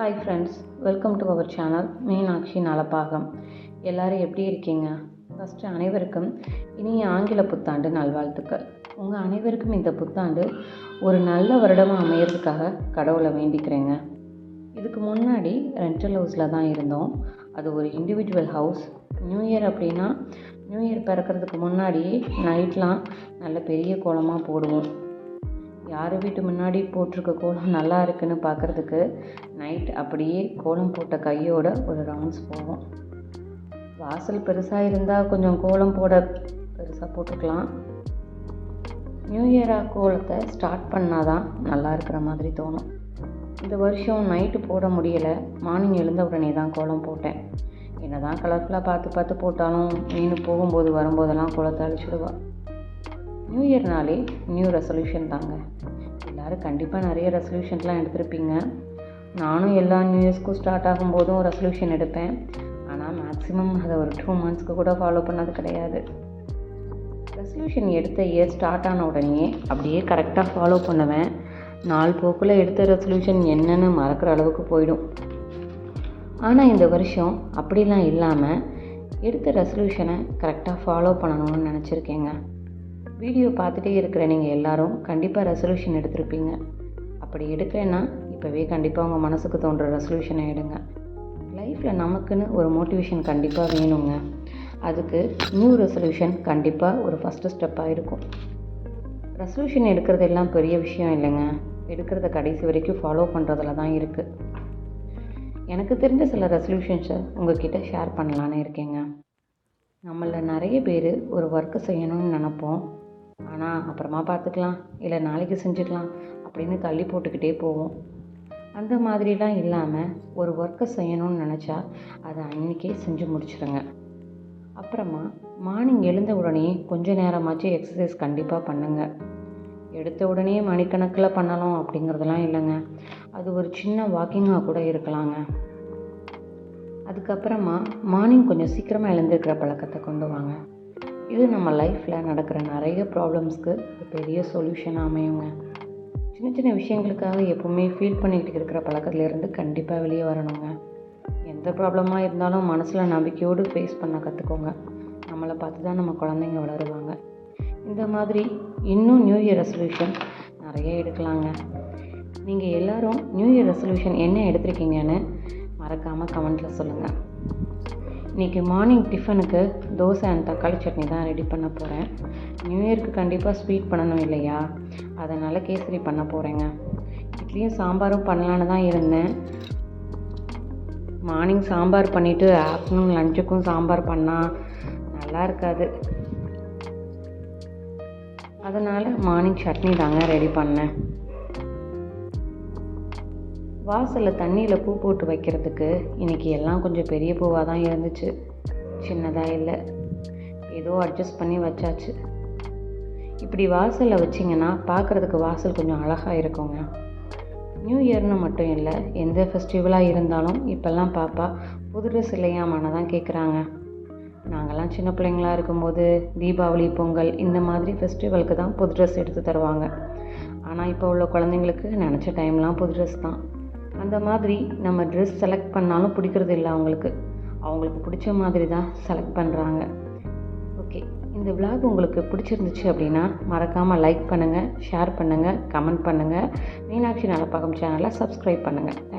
Hi friends welcome to our channel Meenakshi Nalapagam எல்லாரும் எப்படி இருக்கீங்க? ஃபஸ்ட்டு அனைவருக்கும் இனிய ஆங்கில புத்தாண்டு நல்வாழ்த்துக்கள். உங்கள் அனைவருக்கும் இந்த புத்தாண்டு ஒரு நல்ல வருடமாக அமையிறதுக்காக கடவுளை வேண்டிக்கிறேங்க. இதுக்கு முன்னாடி ரெண்டல் ஹவுஸில் தான் இருந்தோம். அது ஒரு இண்டிவிஜுவல் ஹவுஸ் நியூ இயர் அப்படின்னா நியூ இயர் பிறக்கிறதுக்கு முன்னாடியே நைட்லாம் நல்ல பெரிய கோலமாக போடுவோம். யார் வீட்டு முன்னாடி போட்டிருக்க கோலம் நல்லா இருக்குன்னு பார்க்குறதுக்கு நைட் அப்படியே கோலம் போட்ட கையோட ஒரு ரவுண்ட்ஸ் போவோம். வாசல் பெருசாக இருந்தால் கொஞ்சம் கோலம் போட பெருசாக போட்டுக்கலாம். நியூ இயராக கோலத்தை ஸ்டார்ட் பண்ணால் தான் நல்லா இருக்கிற மாதிரி தோணும். இந்த வருஷம் நைட்டு போட முடியலை. மார்னிங் எழுந்த உடனே தான் கோலம் போட்டேன். என்ன தான் கலர்ஃபுல்லாக பார்த்து பார்த்து போட்டாலும் மீன் போகும்போது வரும்போதெல்லாம் கோலத்தை அழிச்சிடுவா. நியூ இயர்னாலே நியூ ரெசல்யூஷன் தாங்க. எல்லோரும் கண்டிப்பாக நிறைய ரெசல்யூஷன்லாம் எடுத்திருப்பீங்க. நானும் எல்லா நியூ இயர்ஸ்க்கும் ஸ்டார்ட் ஆகும்போதும் ரெசல்யூஷன் எடுப்பேன். ஆனால் மேக்ஸிமம் அதை ஒரு டூ மந்த்ஸ்க்கு கூட ஃபாலோ பண்ணது கிடையாது. ரெசல்யூஷன் எடுத்த இயர் ஸ்டார்ட் ஆன உடனே அப்படியே கரெக்டாக ஃபாலோ பண்ணுவேன். நாள் போக்கில் எடுத்த ரெசல்யூஷன் என்னென்னு மறக்கிற அளவுக்கு போயிடும். ஆனால் இந்த வருஷம் அப்படிலாம் இல்லாமல் எடுத்த ரெசல்யூஷனை கரெக்டாக ஃபாலோ பண்ணணும்னு நினச்சிருக்கேங்க. வீடியோ பார்த்துட்டே இருக்கிற நீங்கள் எல்லாரும் கண்டிப்பாக ரெசல்யூஷன் எடுத்திருப்பீங்க. அப்படி எடுக்கலைன்னா இப்போவே கண்டிப்பாக உங்கள் மனசுக்கு தோன்ற ரெசல்யூஷனை எடுங்க. லைஃப்பில் நமக்குன்னு ஒரு மோட்டிவேஷன் கண்டிப்பாக வேணுங்க. அதுக்கு நியூ ரெசல்யூஷன் கண்டிப்பாக ஒரு ஃபஸ்ட்டு ஸ்டெப்பாக இருக்கும். ரெசல்யூஷன் எடுக்கிறது எல்லாம் பெரிய விஷயம் இல்லைங்க. எடுக்கிறத கடைசி வரைக்கும் ஃபாலோ பண்ணுறதுல தான் இருக்குது எனக்கு தெரிஞ்ச சில ரெசல்யூஷன்ஸை உங்ககிட்ட ஷேர் பண்ணலான்னு இருக்கேங்க. நம்மள நிறைய பேர் ஒரு ஒர்க்கு செய்யணும்னு நினப்போம். ஆனால் அப்புறமா பார்த்துக்கலாம் இல்லை நாளைக்கு செஞ்சுக்கலாம். அப்படின்னு தள்ளி போட்டுக்கிட்டே போவோம். அந்த மாதிரிலாம் இல்லாமல் ஒரு ஒர்க்கை செய்யணும்னு நினச்சா அதை அன்றைக்கே செஞ்சு முடிச்சிடுங்க அப்புறமா மார்னிங் எழுந்த உடனே கொஞ்ச நேரமாச்சும் எக்ஸசைஸ் கண்டிப்பாக பண்ணுங்கள் எடுத்த உடனே மணிக்கணக்கில் பண்ணலாம் அப்படிங்கிறதெல்லாம் இல்லைங்க. அது ஒரு சின்ன வாக்கிங்காக கூட இருக்கலாங்க. அதுக்கப்புறமா மார்னிங் கொஞ்சம் சீக்கிரமாக எழுந்திருக்கிற பழக்கத்தை கொண்டு வாங்க. இது நம்ம லைஃப்பில் நடக்கிற நிறைய ப்ராப்ளம்ஸ்க்கு ஒரு பெரிய சொல்யூஷன் அமையுங்க. சின்ன சின்ன விஷயங்களுக்காக எப்போவுமே ஃபீல் பண்ணிக்கிட்டு இருக்கிற பழக்கத்துலேருந்து கண்டிப்பாக வெளியே வரணுங்க. எந்த ப்ராப்ளமாக இருந்தாலும் மனசில் நம்பிக்கையோடு ஃபேஸ் பண்ண கற்றுக்கோங்க நம்மளை பார்த்து தான் நம்ம குழந்தைங்க வளருவாங்க. இந்த மாதிரி இன்னும் நியூ இயர் ரெசல்யூஷன் நிறைய எடுக்கலாங்க. நீங்கள் எல்லோரும் நியூ இயர் ரெசல்யூஷன் என்ன எடுத்திருக்கீங்கன்னு மறக்காமல் கமெண்ட்டில் சொல்லுங்கள் இன்றைக்கி மார்னிங் டிஃபனுக்கு தோசை அண்ட் தக்காளி சட்னி தான் ரெடி பண்ண போகிறேன் நியூ இயர்க்கு கண்டிப்பாக ஸ்வீட் பண்ணணும் இல்லையா? அதனால் கேசரி பண்ண போகிறேங்க இட்லியும் சாம்பாரும் பண்ணலான்னு தான் இருந்தேன். மார்னிங் சாம்பார் பண்ணிவிட்டு ஆஃப்டர்நூன் லஞ்சுக்கும் சாம்பார் பண்ணால் நல்லா இருக்காது. அதனால் மார்னிங் சட்னி தாங்க ரெடி பண்ணேன். வாசலில் தண்ணியில் பூ போட்டு வைக்கிறதுக்கு இன்றைக்கி எல்லாம் கொஞ்சம் பெரிய பூவாக தான் இருந்துச்சு. சின்னதாக இல்லை. ஏதோ அட்ஜஸ்ட் பண்ணி வச்சாச்சு. இப்படி வாசலில் வச்சிங்கன்னா பார்க்குறதுக்கு வாசல் கொஞ்சம் அழகாக இருக்குங்க. நியூ இயர்னு மட்டும் இல்லை எந்த ஃபெஸ்டிவலாக இருந்தாலும் இப்போல்லாம் பாப்பா புது ட்ரெஸ் இல்லையாமான தான் கேட்குறாங்க நாங்கள்லாம் சின்ன பிள்ளைங்களாக இருக்கும்போது தீபாவளி பொங்கல் இந்த மாதிரி ஃபெஸ்டிவலுக்கு தான் புது ட்ரெஸ் எடுத்து தருவாங்க. ஆனால் இப்போ உள்ள குழந்தைங்களுக்கு நினச்ச டைம்லாம் புது ட்ரெஸ் தான். அந்த மாதிரி நம்ம ட்ரெஸ் செலக்ட் பண்ணாலும் பிடிக்கிறது இல்லை அவங்களுக்கு. அவங்களுக்கு பிடிச்ச மாதிரி தான் செலக்ட் பண்ணுறாங்க ஓகே இந்த விளாக் உங்களுக்கு பிடிச்சிருந்துச்சு அப்படின்னா மறக்காமல் லைக் பண்ணுங்கள் ஷேர் பண்ணுங்கள் கமெண்ட் பண்ணுங்கள் மீனாட்சி நலப்பாக்கம் சேனலை சப்ஸ்கிரைப் பண்ணுங்கள்